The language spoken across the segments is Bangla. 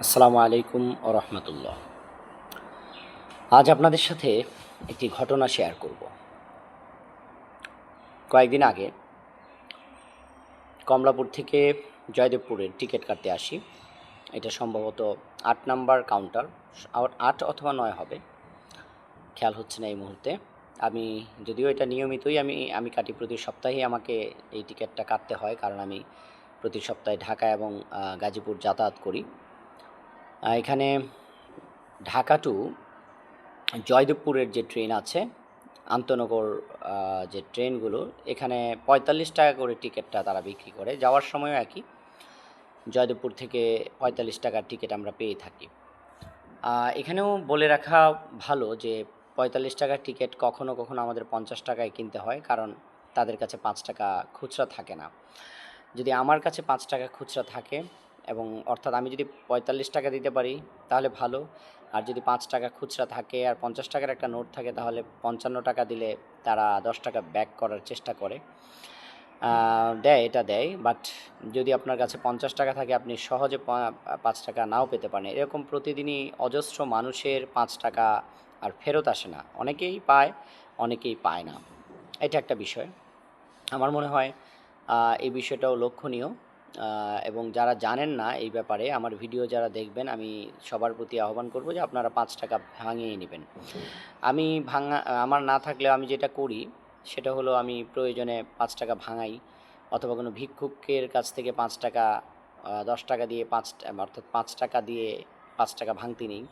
আসসালামু আলাইকুম ও রহমতুল্লাহ। আজ আপনাদের সাথে একটি ঘটনা শেয়ার করব। কয়েকদিন আগে কমলাপুর থেকে জয়দেবপুরের টিকিট কাটতে আসি। এটা সম্ভবত আট নাম্বার কাউন্টার, আট- অথবা নয় হবে। খেয়াল হচ্ছে না এই মুহূর্তে। আমি, যদিও এটা নিয়মিতই আমি আমি কাটি প্রতি সপ্তাহেই আমাকে এই টিকিটটা কাটতে হয়, কারণ আমি প্রতি সপ্তাহে ঢাকা এবং গাজীপুর যাতায়াত করি। এখানে ঢাকা টু জয়দেবপুরের যে ট্রেন আছে, আন্তনগর যে ট্রেনগুলো এখানে পঁয়তাল্লিশ টাকা করে টিকিটটা তারা বিক্রি করে। যাওয়ার সময়ও একই। জয়দেবপুর থেকে পঁয়তাল্লিশ টাকার টিকিট আমরা পেয়ে থাকি। এখানেও বলে রাখা ভালো যে পঁয়তাল্লিশ টাকার টিকিট কখনো কখনো আমাদের পঞ্চাশ টাকায় কিনতে হয়, কারণ তাদের কাছে পাঁচ টাকা খুচরা থাকে না। যদি আমার কাছে পাঁচ টাকা খুচরা থাকে এবং অর্থাৎ আমি যদি পঁয়তাল্লিশ টাকা দিতে পারি, তাহলে ভালো। আর যদি পাঁচ টাকা খুচরা থাকে আর পঞ্চাশ টাকার একটা নোট থাকে, তাহলে পঞ্চান্ন টাকা দিলে তারা দশ টাকা ব্যাক করার চেষ্টা করে। দেয়, এটা দেয়। বাট যদি আপনার কাছে পঞ্চাশ টাকা থাকে, আপনি সহজে পাঁচ টাকা নাও পেতে পারেন। এরকম প্রতিদিনই অজস্র মানুষের পাঁচ টাকা আর ফেরত আসে না। অনেকেই পায় অনেকেই পায় না। এটা একটা বিষয়। আমার মনে হয় এই বিষয়টাও লক্ষণীয়। এবং যারা জানেন না এই ব্যাপারে আমার ভিডিও যারা দেখবেন, আমি সবার প্রতি আহ্বান করব যে আপনারা পাঁচ টাকা ভাঙিয়ে নেবেন। আমি ভাঙা, আমার না থাকলেও আমি যেটা করি, সেটা হলো আমি প্রয়োজনে পাঁচ টাকা ভাঙাই, অথবা কোনো ভিক্ষুকের কাছ থেকে পাঁচ টাকা দশ টাকা দিয়ে পাঁচ, অর্থাৎ পাঁচ টাকা দিয়ে পাঁচ টাকা ভাঙতে নেই,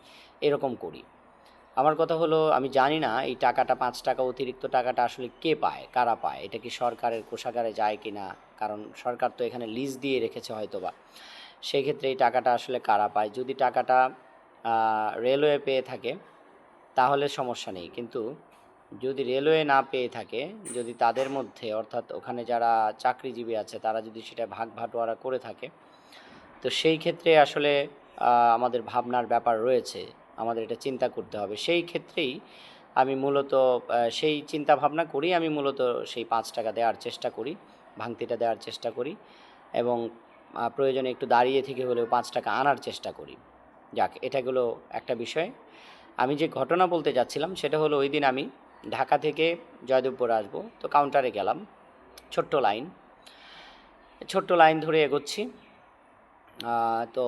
এরকম করি। আমার কথা হলো, আমি জানি না এই টাকাটা, পাঁচ টাকা অতিরিক্ত টাকাটা আসলে কে পায়, কারা পায়, এটা কি সরকারের কোষাগারে যায় কি না কারণ সরকার তো এখানে লিজ দিয়ে রেখেছে হয়তোবা। সেই ক্ষেত্রে এই টাকাটা আসলে কারা পায়? যদি টাকাটা রেলওয়ে পেয়ে থাকে, তাহলে সমস্যা নেই। কিন্তু যদি রেলওয়ে না পেয়ে থাকে, যদি তাদের মধ্যে, অর্থাৎ ওখানে যারা চাকরিজীবী আছে, তারা যদি সেটা ভাগ ভাটোয়ারা করে থাকে, তো সেই ক্ষেত্রে আসলে আমাদের ভাবনার ব্যাপার রয়েছে। আমাদের এটা চিন্তা করতে হবে। সেই ক্ষেত্রেই আমি মূলত সেই চিন্তা ভাবনা করি আমি মূলত সেই পাঁচ টাকা দেওয়ার চেষ্টা করি, ভাঙতিটা দেওয়ার চেষ্টা করি এবং প্রয়োজনে একটু দাঁড়িয়ে থেকে হলেও পাঁচ টাকা আনার চেষ্টা করি। যাক এটাগুলো একটা বিষয়। আমি যে ঘটনা বলতে যাচ্ছিলাম সেটা হলো ওই দিন আমি ঢাকা থেকে জয়দেবপুর আসব, তো কাউন্টারে গেলাম, ছোট্ট লাইন ছোট্ট লাইন ধরে এগোচ্ছি। তো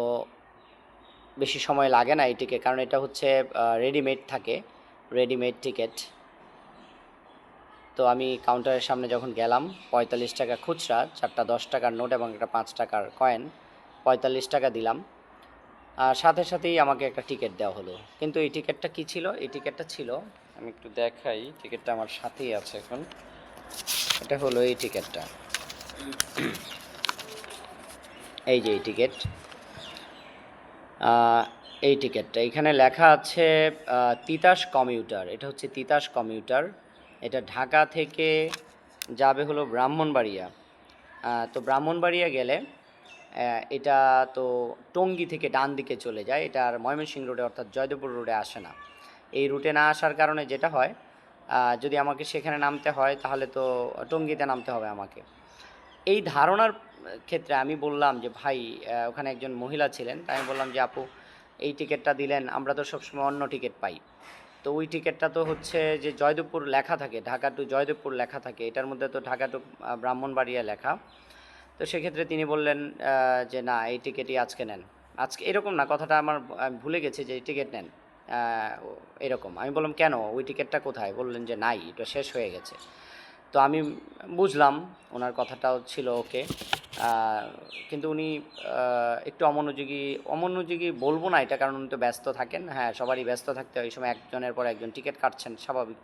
বেশি সময় লাগে না এই টিকিট কারণ এটা হচ্ছে রেডিমেড থাকে রেডিমেড টিকিট তো আমি কাউন্টারের সামনে যখন গেলাম, পঁয়তাল্লিশ টাকা খুচরা, চারটা দশ টাকার নোট এবং একটা পাঁচ টাকার কয়েন পঁয়তাল্লিশ টাকা দিলাম। আর সাথে সাথেই আমাকে একটা টিকিট দেওয়া হলো। কিন্তু এই টিকিটটা কী ছিল? এই টিকিটটা ছিল, আমি একটু দেখাই টিকিটটা আমার সাথেই আছে এখন। এটা হলো এই টিকিটটা এই যে এই টিকিট এই টিকিটটা। এখানে লেখা আছে তিতাস কমিউটার। এটা হচ্ছে তিতাস কমিউটার। এটা ঢাকা থেকে যাবে হলো ব্রাহ্মণবাড়িয়া। তো ব্রাহ্মণবাড়িয়া গেলে এটা তো টঙ্গী থেকে ডান দিকে চলে যায়। এটা আর ময়মনসিংহ রোডে অর্থাৎ জয়দেবপুর রোডে আসে না। এই রুটে না আসার কারণে যেটা হয় যদি আমাকে সেখানে নামতে হয়, তাহলে তো টঙ্গীতে নামতে হবে আমাকে। এই ধারণার ক্ষেত্রে আমি বললাম যে, ভাই ওখানে একজন মহিলা ছিলেন। তাই আমি বললাম যে, আপু, এই টিকিটটা দিলেন, আমরা তো সবসময় অন্য টিকিট পাই। তো ওই টিকিটটা তো হচ্ছে যে, জয়দেবপুর লেখা থাকে, ঢাকা টু জয়দেবপুর লেখা থাকে। এটার মধ্যে তো ঢাকা টু ব্রাহ্মণবাড়িয়া লেখা। তো সেক্ষেত্রে তিনি বললেন যে, না, এই টিকিটই আজকে নেন। আজকে এরকম না, কথাটা আমার ভুলে গেছি যে, এই টিকিট নেন। এরকম। আমি বললাম, কেন? ওই টিকিটটা কোথায়? বললেন যে, নাই, এটা শেষ হয়ে গেছে। তো আমি বুঝলাম, ওনার কথাটাও ছিল ওকে। কিন্তু উনি একটু অমনোযোগী অমনোযোগী বলব না এটা, কারণ উনি তো ব্যস্ত থাকেন। হ্যাঁ সবারই ব্যস্ত থাকতে হয়। এই সময় একজনের পর একজন টিকিট কাটছেন, স্বাভাবিক।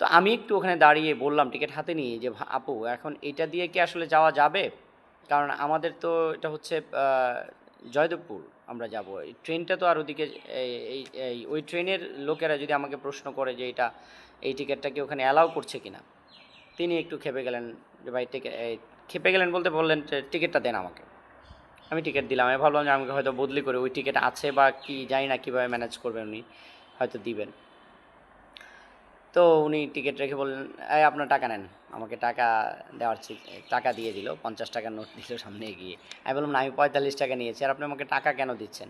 তো আমি একটু ওখানে দাঁড়িয়ে বললাম, টিকিট হাতে নিয়ে, যে আপু, এখন এটা দিয়ে কি আসলে যাওয়া যাবে? কারণ আমাদের তো এটা হচ্ছে জয়দেবপুর আমরা যাব। এই ট্রেনটা তো আর ওদিকে, এই ওই ট্রেনের লোকেরা যদি আমাকে প্রশ্ন করে যে এটা, এই টিকিটটা কি ওখানে অ্যালাউ করছে কিনা? তিনি একটু খেপে গেলেন যে ভাই টিকিট খেপে গেলেন বলতে বললেন যে, টিকিটটা দেন আমাকে। আমি টিকিট দিলাম। আমি ভাবলাম যে, আমাকে হয়তো বদলি করে ওই টিকিট আছে বা কি, জানি না কীভাবে ম্যানেজ করবেন উনি, হয়তো দিবেন। তো উনি টিকিট রেখে বললেন, এই আপনার টাকা নেন, আমাকে টাকা দেওয়ার টাকা দিয়ে দিল, পঞ্চাশ টাকার নোট দিল সামনে গিয়ে আমি বললাম, না, আমি পঁয়তাল্লিশ টাকা নিয়েছি, আর আপনি আমাকে টাকা কেন দিচ্ছেন?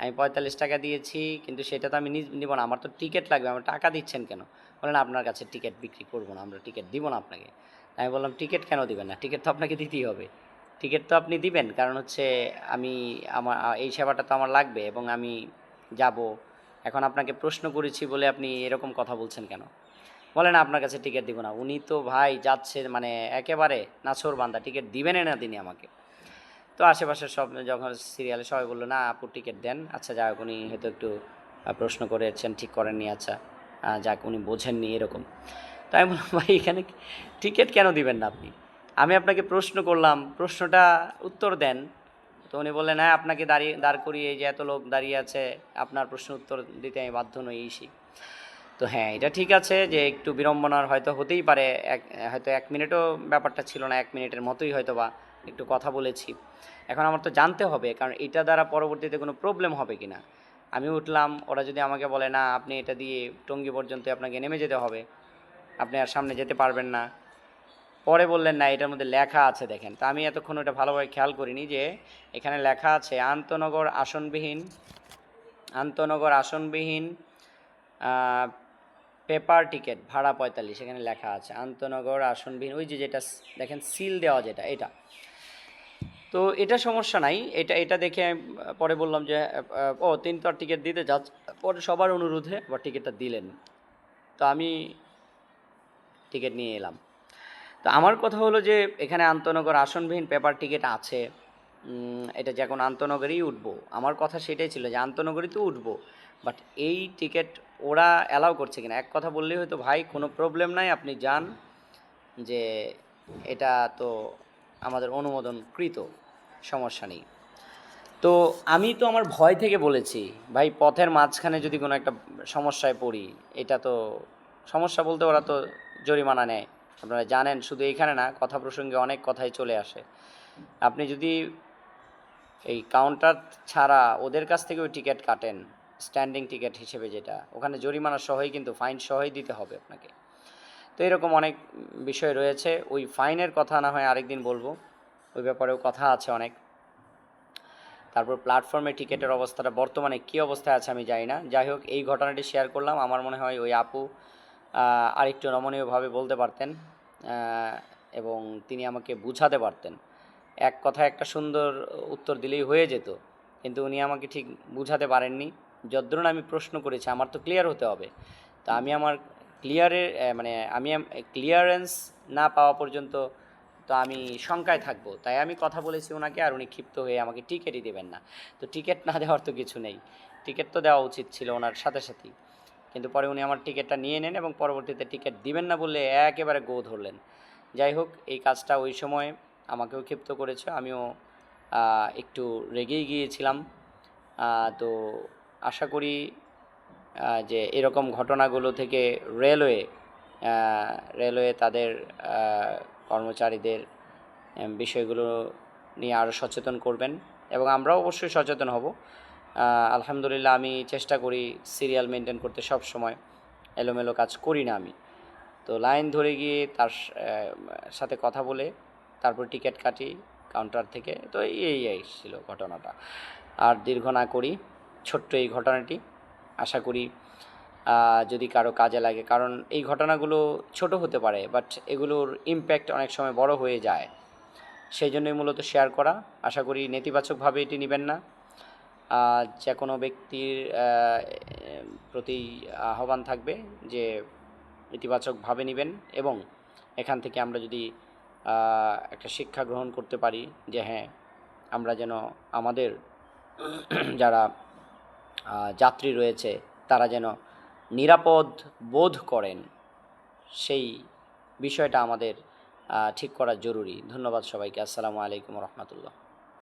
আমি পঁয়তাল্লিশ টাকা দিয়েছি, কিন্তু সেটা তো আমি নিব না, আমার তো টিকিট লাগবে, আমার টাকা দিচ্ছেন কেন? বলেন আপনার কাছে টিকিট বিক্রি করব না, আমরা টিকিট দিব না আপনাকে। আমি বললাম, টিকিট কেন দিবেন না? টিকিট তো আপনাকে দিতেই হবে। টিকিট তো আপনি দিবেন, কারণ হচ্ছে আমি আমার, এই সেবাটা তো আমার লাগবে এবং আমি যাব। এখন আপনাকে প্রশ্ন করেছি বলে আপনি এরকম কথা বলছেন কেন? বলেন, আপনার কাছে টিকিট দিব না। উনি তো ভাই যাচ্ছে মানে একেবারে নাছর বান্দা, টিকিট দিবেন না তিনি আমাকে। তো আশেপাশের সব যখন সিরিয়ালে সবাই বলল, না, আপু, টিকিট দেন। আচ্ছা যাক উনি হয়তো একটু প্রশ্ন করেছেন, ঠিক করেননি। আচ্ছা যাক, উনি বোঝেননি, এরকম। তো আমি বললাম, ভাই, এখানে টিকিট কেন দিবেন না আপনি? আমি আপনাকে প্রশ্ন করলাম, প্রশ্নটা উত্তর দেন। তো উনি বললেন হ্যাঁ আপনাকে দাঁড়িয়ে দাঁড় করিয়ে যে এত লোক দাঁড়িয়ে আছে, আপনার প্রশ্ন উত্তর দিতে আমি বাধ্য নই তো হ্যাঁ এটা ঠিক আছে যে একটু বিড়ম্বনার হয়তো হতেই পারে, এক, হয়তো এক মিনিটও ব্যাপারটা ছিল না, এক মিনিটের মতোই হয়তো বা একটু কথা বলেছি। এখন আমার তো জানতে হবে, কারণ এটা দ্বারা পরবর্তীতে কোনো প্রবলেম হবে কি না? আমি উঠলাম, ওরা যদি আমাকে বলে, না, আপনি এটা দিয়ে টঙ্গি পর্যন্ত আপনাকে নেমে যেতে হবে। আপনি আর সামনে যেতে পারবেন না। পরে বললেন, না, এটার মধ্যে লেখা আছে দেখেন। তা আমি এতক্ষণ ওটা ভালোভাবে খেয়াল করিনি যে এখানে লেখা আছে, আন্তনগর আসনবিহীন আন্তনগর আসনবিহীন পেপার টিকিট ভাড়া পঁয়তাল্লিশ। এখানে লেখা আছে, আন্তনগর আসনবিহীন। ওই যে যেটা দেখেন, সিল দেওয়া যেটা, এটা। তো এটা সমস্যা নাই। এটা এটা দেখে আমি পরে বললাম যে, ও, তিন তো টিকিট দিতে যাচ্ছে পরে সবার অনুরোধে আবার টিকিটটা দিলেন। তো আমি টিকিট নিয়ে এলাম। তো আমার কথা হলো যে, এখানে আন্তনগর আসনবিহীন পেপার টিকিট আছে। এটা যে এখন আন্তনগরেই উঠবো। আমার কথা সেটাই ছিল যে, আন্তনগরই তো উঠবো। বাট এই টিকিট ওরা অ্যালাউ করছে কিনা, এক কথা বললেই হয়তো ভাই, কোনো প্রবলেম নাই, আপনি যান। যে, এটা তো আমাদের অনুমোদনকৃত, সমস্যা নেই। তো আমি তো আমার ভয় থেকে বলেছি, ভাই, পথের মাঝখানে যদি কোনো একটা সমস্যায় পড়ি, এটা তো, সমস্যা বলতে ওরা তো জরিমানা নেয়। আপনারা জানেন, শুধু এখানে না, কথা প্রসঙ্গে অনেক কথাই চলে আসে। আপনি যদি এই কাউন্টার ছাড়া ওদের কাছ থেকে ওই টিকিট কাটেন স্ট্যান্ডিং টিকিট হিসেবে যেটা, ওখানে জরিমানা সহই কিন্তু ফাইন সহই দিতে হবে আপনাকে। তো এরকম অনেক বিষয় রয়েছে। ওই ফাইনের কথা না হয় আরেকদিন বলব। ওই ব্যাপারেও কথা আছে অনেক। তারপর প্ল্যাটফর্মে টিকিটের অবস্থাটা, বর্তমানে কী অবস্থায় আছে আমি জানি না। যাই হোক, এই ঘটনাটি শেয়ার করলাম। আমার মনে হয় ওই আপু আরেকটু নমনীয়ভাবে বলতে পারতেন এবং তিনি আমাকে বুঝাতে পারতেন। এক কথা একটা সুন্দর উত্তর দিলেই হয়ে যেত, কিন্তু উনি আমাকে ঠিক বুঝাতে পারেননি। যদ্রুন আমি প্রশ্ন করেছি, আমার তো ক্লিয়ার হতে হবে। তা আমি আমার ক্লিয়ারের মানে আমি ক্লিয়ারেন্স না পাওয়া পর্যন্ত তো আমি শঙ্কায় থাকব। তাই আমি কথা বলেছি ওনাকে আর উনি ক্ষিপ্ত হয়ে আমাকে টিকিটই দেবেন না। তো টিকিট না দেওয়ার তো কিছু নেই। টিকিট তো দেওয়া উচিত ছিল ওনার সাথে সাথেই। কিন্তু পরে উনি আমার টিকিটটা নিয়ে নেন এবং পরবর্তীতে টিকিট দিবেন না বলে একেবারে গো ধরলেন। যাই হোক, এই কাজটা ওই সময় আমাকেও ক্ষিপ্ত করেছে, আমিও একটু রেগেই গিয়েছিলাম। তো আশা করি যে এরকম ঘটনাগুলো থেকে রেলওয়ে রেলওয়ে তাদের কর্মচারীদের বিষয়গুলো নিয়ে আরও সচেতন করবেন এবং আমরাও অবশ্যই সচেতন হব। আলহামদুলিল্লাহ আমি চেষ্টা করি সিরিয়াল মেনটেন করতে সব সময়। এলোমেলো কাজ করি না আমি। তো লাইন ধরে গিয়ে তার সাথে কথা বলে তারপর টিকিট কাটি কাউন্টার থেকে। তো এই এই ছিল ঘটনাটা। আর দীর্ঘ না করি ছোট্ট এই ঘটনাটি। আশা করি যদি কারও কাজে লাগে, কারণ এই ঘটনাগুলো ছোট হতে পারে বাট এগুলোর ইম্প্যাক্ট অনেক সময় বড় হয়ে যায়। সেই জন্যই মূলত শেয়ার করা। আশা করি নেতিবাচকভাবে এটি নেবেন না। যে কোনো ব্যক্তির প্রতি আহ্বান থাকবে যে ইতিবাচকভাবে নেবেন এবং এখান থেকে আমরা যদি একটা শিক্ষা গ্রহণ করতে পারি যে হ্যাঁ আমরা যেন আমাদের যারা যাত্রী রয়েছে তারা যেন নিরাপদ বোধ করেন, সেই বিষয়টা আমাদের ঠিক করা জরুরি। ধন্যবাদ সবাইকে। আসসালামু আলাইকুম রহমতুল্লাহ।